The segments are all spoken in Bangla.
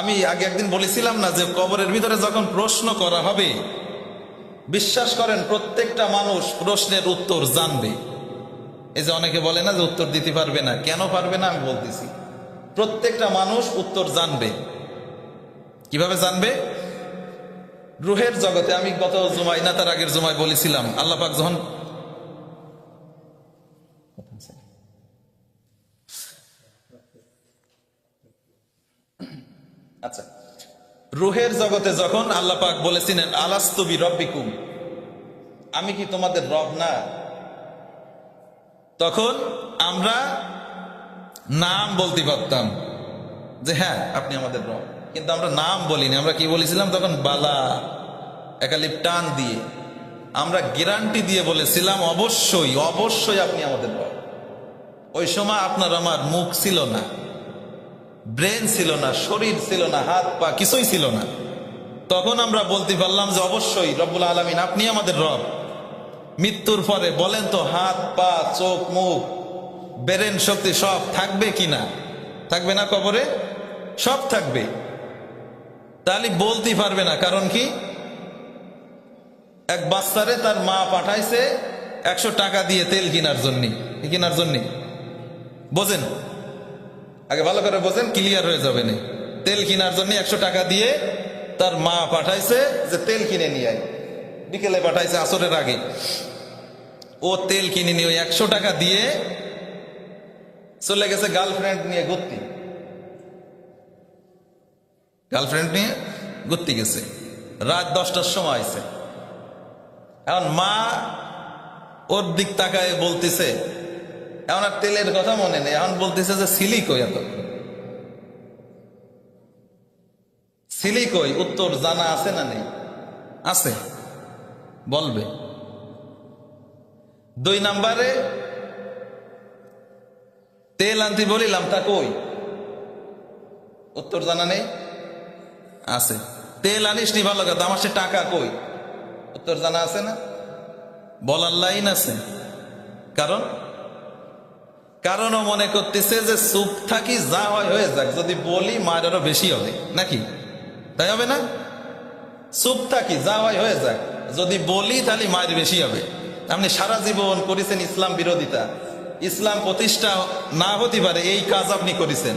আমি আগে একদিন বলেছিলাম না যে কবরের ভিতরে যখন প্রশ্ন করা হবে, বিশ্বাস করেন প্রত্যেকটা মানুষ প্রশ্নের উত্তর জানবে। এই যে অনেকে বলে না যে উত্তর দিতে পারবে না, কেন পারবে না আমি বলতেছি। প্রত্যেকটা মানুষ উত্তর জানবে। কীভাবে জানবে? রুহের জগতে, আমি গত জুমাই না তার আগের জুমায় বলেছিলাম, আল্লাহ পাক যখন রুহের জগতে যখন আল্লাহ পাক বলেছিলেন আলাস্তবি রব্বিকুম আমি কি তোমাদের রব না? তখন আমরা নাম বলতে পারতাম যে হ্যাঁ আপনি আমাদের রব কিন্তু আমরা নাম বলিনি। আমরা কি বলেছিলাম? তখন বালা, একালিপ টান দিয়ে, আমরা গ্যারান্টি দিয়ে বলেছিলাম, অবশ্যই অবশ্যই আপনি আমাদের রব ওই সময় আপনার আমার মুখ ছিল না। ব্রেন ছিল না, শরীর ছিল না, হাত পা কিছুই ছিল না। তখন আমরা বলতে পারলাম যে অবশ্যই রব্বুল আলমিন আপনি আমাদের রব। মৃত্যুর পরে বলেন তো, হাত, পা, চোখ, মুখ, ব্রেন শক্তি সব থাকবে কি না? থাকবে না কবরে? সব থাকবে। তাহলে বলতে পারবে না, কারণ কি? এক বাচ্চারে তার মা পাঠাইছে একশো টাকা দিয়ে তেল কেনার জন্য কেনার জন্য। বোঝেন? আগে ভালো করে বোঝেন ক্লিয়ার হয়ে যাবে না। তেল কেনার জন্য একশো টাকা দিয়ে তার মা পাঠাইছে যে তেল কিনে নিয়ে আয়। বিকেলে পাঠাইছে আসরের আগে। ও তেল কিনে নিয়ে ওই একশো টাকা দিয়ে চলে গেছে গার্লফ্রেন্ড নিয়ে ঘুরতে। গার্লফ্রেন্ড নিয়ে ঘুরতে গেছে। রাত দশটার সময় আছে এখন মা ওর দিক তাকায় বলতেছে এখন আর তেলের কথা মনে নেই। এখন বলতেছে যে সিলি কই এত। সিলি কই উত্তর জানা আছে না নেই? আছে। বলবে। দুই নাম্বারে, তেল আনতে বলিলাম, তা কই? উত্তর জানা নেই? আছে। তেল আনিস নি ভালো কথা, আমার সে টাকা কই? উত্তর জানা আছে না? বলার লাইন আছে। কারণ কারণও মনে করতেছে যে চুপ থাকি যা হয় হয়ে যাক, যদি বলি মার আরও বেশি হবে, নাকি? তাই হবে না? চুপ থাকি, যা হয় হয়ে যাক, যদি বলি তাহলে মায়ের বেশি হবে। আপনি সারা জীবন করেছেন ইসলাম বিরোধিতা। ইসলাম প্রতিষ্ঠা না হতে পারে, এই কাজ আপনি করেছেন।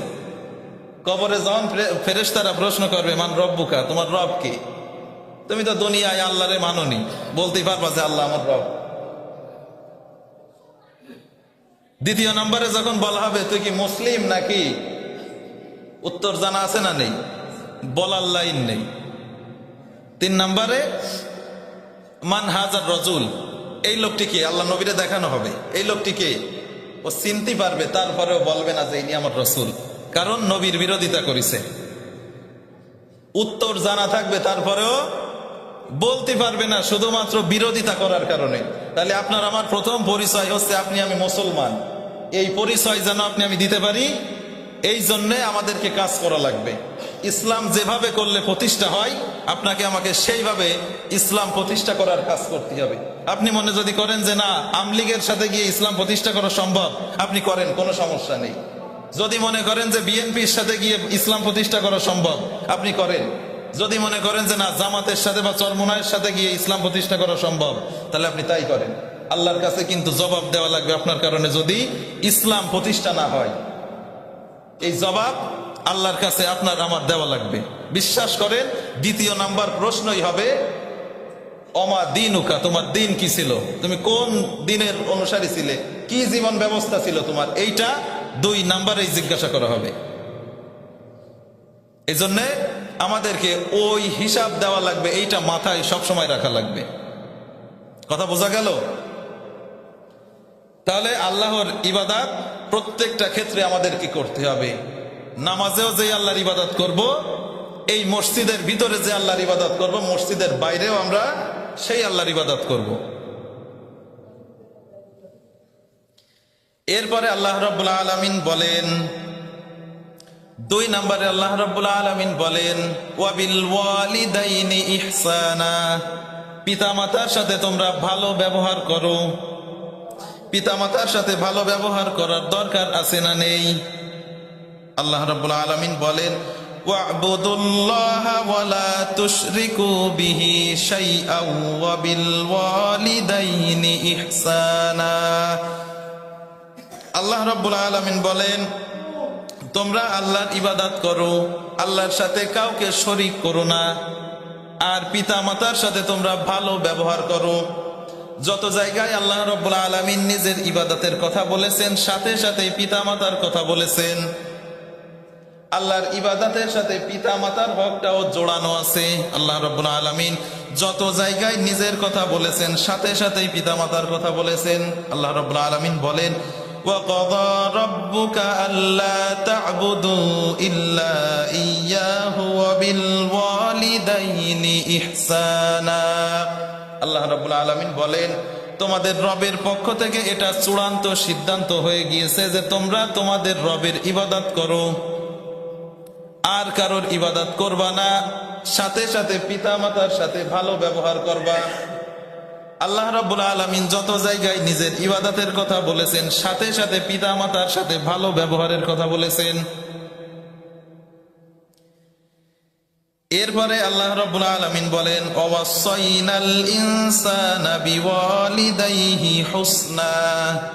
কবরে যখন ফেরেশতারা প্রশ্ন করবে, মান রব্বুকা? তোমার রব কে? তুমি তো দুনিয়ায় আল্লাহরে মাননি। বলতেই পারবা যে আল্লাহ আমার রব। দ্বিতীয় নম্বরে যখন বলা হবে, তুই কি মুসলিম নাকি? উত্তর জানা আছে না নেই, বলার লাইন নেই। তিন নম্বরে, মান হাজার রজুল এই লোকটিকে আল্লাহ নবীরে দেখানো হবে। এই লোকটিকে ও চিনতে পারবে, তারপরেও বলবে না যে ইনি আমার রসুল। কারণ নবীর বিরোধিতা করেছে। উত্তর জানা থাকবে, তারপরেও বলতে পারবে না, শুধুমাত্র বিরোধিতা করার কারণে। তাহলে আপনার আমার প্রথম পরিচয় হচ্ছে, আপনি আমি মুসলমান। এই পরিচয় যেন আপনি আমি দিতে পারি, এই জন্যে আমাদেরকে কাজ করা লাগবে। ইসলাম যেভাবে করলে প্রতিষ্ঠা হয়, আপনাকে আমাকে সেইভাবে ইসলাম প্রতিষ্ঠা করার কাজ করতে হবে। আপনি মনে যদি করেন যে না, আমলিগের সাথে গিয়ে ইসলাম প্রতিষ্ঠা করা সম্ভব, আপনি করেন, কোনো সমস্যা নেই। যদি মনে করেন যে বিএনপির সাথে গিয়ে ইসলাম প্রতিষ্ঠা করা সম্ভব, আপনি করেন। যদি মনে করেন যে না, জামাতের সাথে বা চরমোনায়ের সাথে গিয়ে ইসলাম প্রতিষ্ঠা করা সম্ভব, তাহলে আপনি তাই করেন। আল্লাহর কাছে কিন্তু জবাব দেওয়া লাগবে আপনার কারণে যদি ইসলাম প্রতিষ্ঠা না হয়। এই জবাব আল্লাহর কাছে আপনার আমার দেওয়া লাগবে। বিশ্বাস করেন, দ্বিতীয় নাম্বার প্রশ্নই হবে, অমা দিন উকা তোমার দিন কি ছিল? তুমি কোন দিনের অনুসারী ছিলে? কি জীবন ব্যবস্থা ছিল তোমার? এইটা দুই নাম্বারেই জিজ্ঞাসা করা হবে। এই জন্যে আমাদেরকে ওই হিসাব দেওয়া লাগবে, এইটা মাথায় সবসময় রাখা লাগবে। কথা বোঝা গেল? তাহলে আল্লাহর ইবাদাত প্রত্যেকটা ক্ষেত্রে আমাদের কি করতে হবে। নামাজেও যে আল্লাহর ইবাদত করব, এই মসজিদের ভিতরে যে আল্লাহর ইবাদত করব, মসজিদের বাইরেও আমরা সেই আল্লাহর ইবাদত করব। এরপরে আল্লাহ রব্বুল আলমিন বলেন, দুই নম্বরে আল্লাহ রব্বুল আলমিন বলেন, ওয়াবিল ওয়ালিদাইনি ইহসানা। সাথে তোমরা ভালো ব্যবহার করো। পিতামাতার সাথে ভালো ব্যবহার করার দরকার আছে না নেই? আল্লাহ রব্বুল আলমিন বলেন আল্লাহ রব্বুল আলমিন বলেন, তোমরা আল্লাহর ইবাদাত করো, আল্লাহর সাথে কাউকে শরিক করো না। আর পিতা মাতার সাথে তোমরা ভালো ব্যবহার করো যত জায়গায় আল্লাহ রব্বুল আলমিন নিজের ইবাদতের কথা বলেছেন সাথে সাথে পিতা মাতার কথা বলেছেন আল্লাহর ইবাদতের সাথে পিতা মাতার হকটাও জোড়ানো আছে আল্লাহ রব্বুল আলমিন যত জায়গায় নিজের কথা বলেছেন সাথে সাথেই পিতা মাতার কথা বলেছেন আল্লাহ রব্বুল আলমিন বলেন وقضى ربك ألا تعبدوا إلا إياه وبالوالدين إحسانا আল্লাহ রব্বুল আলমিন বলেন, তোমাদের রবের পক্ষ থেকে এটা চূড়ান্ত সিদ্ধান্ত হয়ে গিয়েছে যে তোমরা তোমাদের রবের ইবাদত করো। আর কারোর ইবাদত করবা না, সাথে সাথে পিতা মাতার সাথে ভালো ব্যবহার করবা। আল্লাহ রাব্বুল আলামিন যত জায়গায় নিজের ইবাদতের কথা বলেছেন, সাথে সাথে পিতা মাতার সাথে ভালো ব্যবহারের কথা বলেছেন। এরপরে আল্লাহ রাব্বুল আলামিন বলেন ওয়াসাইনাল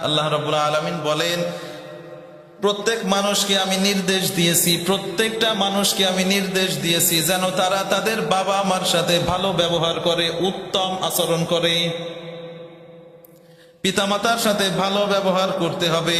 আল্লাহ রাব্বুল আলামিন বলেন, প্রত্যেক মানুষকে আমি নির্দেশ দিয়েছি, প্রত্যেকটা মানুষকে আমি নির্দেশ দিয়েছি যেন তারা তাদের বাবা মার সাথে ভালো ব্যবহার করে, উত্তম আচরণ করে। পিতামাতার সাথে ভালো ব্যবহার করতে হবে।